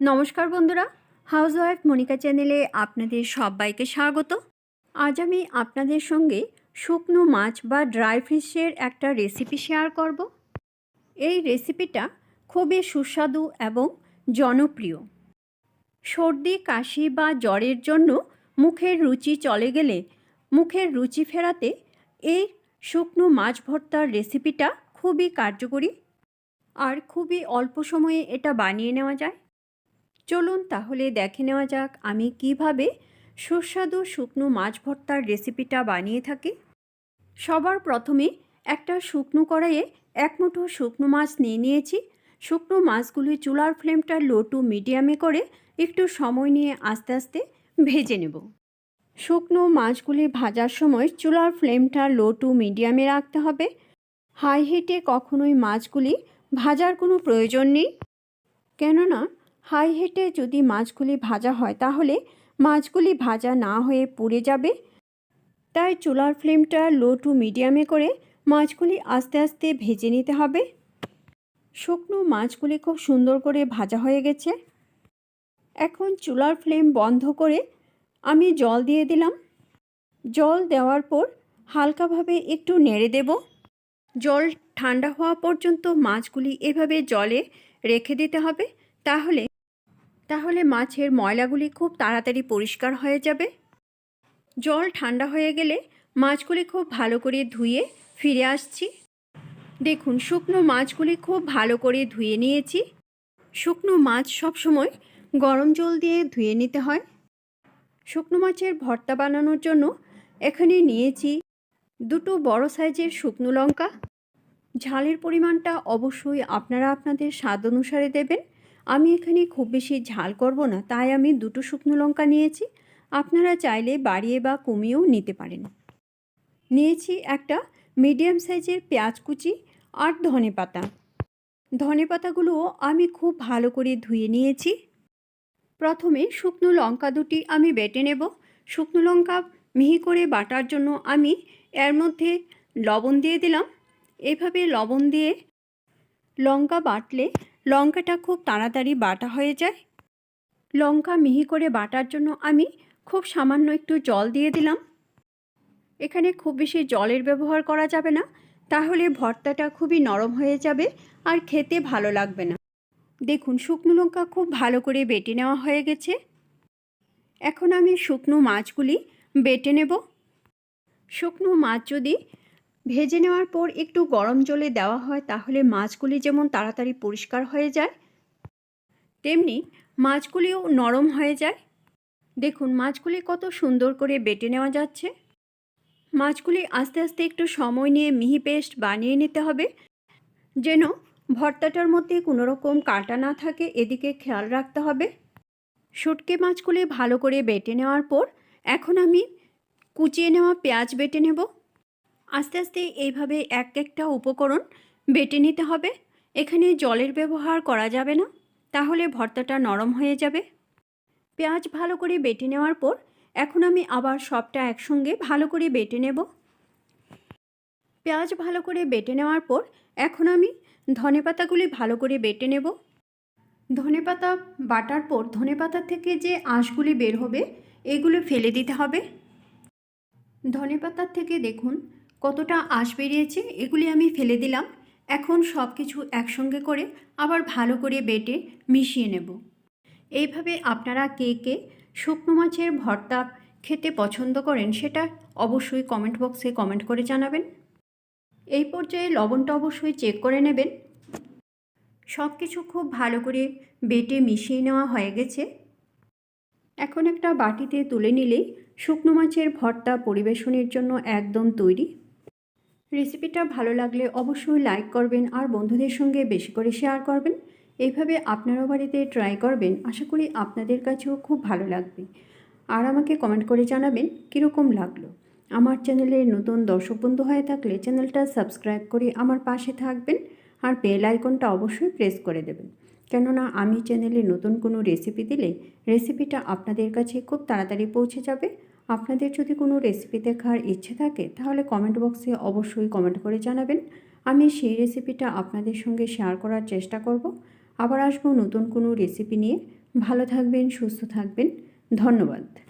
নমস্কার বন্ধুরা house wife Monika চ্যানেলে আপনাদের সবাইকে স্বাগত। আজ আমি আপনাদের সঙ্গে শুকনো মাছ বা ড্রাই ফিশের একটা রেসিপি শেয়ার করব। এই রেসিপিটা খুবই সুস্বাদু এবং জনপ্রিয়। সর্দি, কাশি বা জ্বরের জন্য মুখের রুচি চলে গেলে মুখের রুচি ফেরাতে এই শুকনো মাছ ভর্তার রেসিপিটা খুবই কার্যকরী আর খুবই অল্প সময়ে এটা বানিয়ে নেওয়া যায়। চলুন তাহলে দেখে নেওয়া যাক আমি কীভাবে সুস্বাদু শুকনো মাছ ভর্তার রেসিপিটা বানিয়ে থাকি। সবার প্রথমে একটা শুকনো কড়াইয়ে এক মুঠো শুকনো মাছ নিয়ে নিয়েছি। শুকনো মাছগুলি চুলার ফ্লেমটা লো টু মিডিয়ামে করে একটু সময় নিয়ে আস্তে আস্তে ভেজে নেব। শুকনো মাছগুলি ভাজার সময় চুলার ফ্লেমটা লো টু মিডিয়ামে রাখতে হবে। হাই হিটে কখনোই মাছগুলি ভাজার কোনো প্রয়োজন নেই। কেননা হাই হিটে যদি মাছগুলি ভাজা হয়, তাহলে মাছগুলি ভাজা না হয়ে পুড়ে যাবে। তাই চুলার ফ্লেমটা লো টু মিডিয়ামে করে মাছগুলি আস্তে আস্তে ভেজে নিতে হবে। শুকনো মাছগুলি খুব সুন্দর করে ভাজা হয়ে গেছে। এখন চুলার ফ্লেম বন্ধ করে আমি জল দিয়ে দিলাম। জল দেওয়ার পর হালকাভাবে একটু নেড়ে দেব। জল ঠান্ডা হওয়া পর্যন্ত মাছগুলি এভাবে জলে রেখে দিতে হবে, তাহলে তাহলে মাছের ময়লাগুলি খুব তাড়াতাড়ি পরিষ্কার হয়ে যাবে? জল ঠান্ডা হয়ে গেলে মাছগুলি খুব ভালো করে ধুয়ে ফিরে আসছি। দেখুন, শুকনো মাছগুলি খুব ভালো করে ধুয়ে নিয়েছি। শুকনো মাছ সবসময় গরম জল দিয়ে ধুয়ে নিতে হয়। শুকনো মাছের ভর্তা বানানোর জন্য এখানে নিয়েছি দুটো বড় সাইজের শুকনো লঙ্কা। ঝালের পরিমাণটা অবশ্যই আপনারা আপনাদের স্বাদ অনুসারে দেবেন। আমি এখানে খুব বেশি ঝাল করব না, তাই আমি দুটো শুকনো লঙ্কা নিয়েছি। আপনারা চাইলে বাড়িয়ে বা কমিয়েও নিতে পারেন। নিয়েছি একটা মিডিয়াম সাইজের পেঁয়াজ কুচি আর ধনে পাতা। ধনে পাতাগুলোও আমি খুব ভালো করে ধুয়ে নিয়েছি। প্রথমে শুকনো লঙ্কা দুটি আমি বেটে নেব। শুকনো লঙ্কা মিহি করে বাটার জন্য আমি এর মধ্যে লবণ দিয়ে দিলাম। এভাবে লবণ দিয়ে লঙ্কা বাটলে লঙ্কাটা খুব তাড়াতাড়ি বাটা হয়ে যায়। লঙ্কা মিহি করে বাটার জন্য আমি খুব সামান্য একটু জল দিয়ে দিলাম। এখানে খুব বেশি জলের ব্যবহার করা যাবে না, তাহলে ভর্তাটা খুবই নরম হয়ে যাবে আর খেতে ভালো লাগবে না। দেখুন, শুকনো লঙ্কা খুব ভালো করে বেটে নেওয়া হয়ে গেছে। এখন আমি শুকনো মাছগুলি বেটে নেব। শুকনো মাছ যদি ভেজে নেওয়ার পর একটু গরম জলে দেওয়া হয়, তাহলে মাছগুলি যেমন তাড়াতাড়ি পরিষ্কার হয়ে যায়, তেমনি মাছগুলিও নরম হয়ে যায়। দেখুন, মাছগুলি কত সুন্দর করে বেটে নেওয়া যাচ্ছে। মাছগুলি আস্তে আস্তে একটু সময় নিয়ে মিহি পেস্ট বানিয়ে নিতে হবে, যেন ভর্তাটার মধ্যে কোনো রকম কাটা না থাকে, এদিকে খেয়াল রাখতে হবে। শুটকে মাছগুলি ভালো করে বেটে নেওয়ার পর এখন আমি কুচিয়ে নেওয়া পেঁয়াজ বেটে নেব। আস্তে আস্তে এইভাবে এক একটা উপকরণ বেটে নিতে হবে। এখানে জলের ব্যবহার করা যাবে না, তাহলে ভর্তাটা নরম হয়ে যাবে। পেঁয়াজ ভালো করে বেটে নেওয়ার পর এখন আমি আবার সবটা একসঙ্গে ভালো করে বেটে নেব। পেঁয়াজ ভালো করে বেটে নেওয়ার পর এখন আমি ধনে পাতাগুলি ভালো করে বেটে নেব। ধনে পাতা বাটার পর ধনে পাতা থেকে যে আঁশগুলি বের হবে, এগুলো ফেলে দিতে হবে। ধনে পাতার থেকে দেখুন কতটা আঁশ বেরিয়েছে এগুলি আমি ফেলে দিলাম। এখন সব কিছু একসঙ্গে করে আবার ভালো করে বেটে মিশিয়ে নেব। এইভাবে আপনারা কে কে শুকনো মাছের ভর্তা খেতে পছন্দ করেন সেটা অবশ্যই কমেন্ট বক্সে কমেন্ট করে জানাবেন। এই পর্যায়ে লবণটা অবশ্যই চেক করে নেবেন। সব কিছু খুব ভালো করে বেটে মিশিয়ে নেওয়া হয়ে গেছে। এখন একটা বাটিতে তুলে নিলেই শুকনো মাছের ভর্তা পরিবেশনের জন্য একদম তৈরি। রেসিপিটা ভালো লাগলে অবশ্যই লাইক করবেন আর বন্ধুদের সঙ্গে বেশি করে শেয়ার করবেন। এইভাবে আপনারাও বাড়িতে ট্রাই করবেন। আশা করি আপনাদের কাছেও খুব ভালো লাগবে। আর আমাকে কমেন্ট করে জানাবেন কীরকম লাগল। আমার চ্যানেলে নতুন দর্শক বন্ধু হয়ে থাকলে চ্যানেলটা সাবস্ক্রাইব করে আমার পাশে থাকবেন আর বেল আইকনটা অবশ্যই প্রেস করে দেবেন। কেননা আমি চ্যানেলে নতুন কোনো রেসিপি দিলে রেসিপিটা আপনাদের কাছে খুব তাড়াতাড়ি পৌঁছে যাবে। আপনাদের যদি কোনো রেসিপি দেখার ইচ্ছে থাকে, তাহলে কমেন্ট বক্সে অবশ্যই কমেন্ট করে জানাবেন। আমি সেই রেসিপিটা আপনাদের সঙ্গে শেয়ার করার চেষ্টা করব। আবার আসব নতুন কোনো রেসিপি নিয়ে। ভালো থাকবেন, সুস্থ থাকবেন। ধন্যবাদ।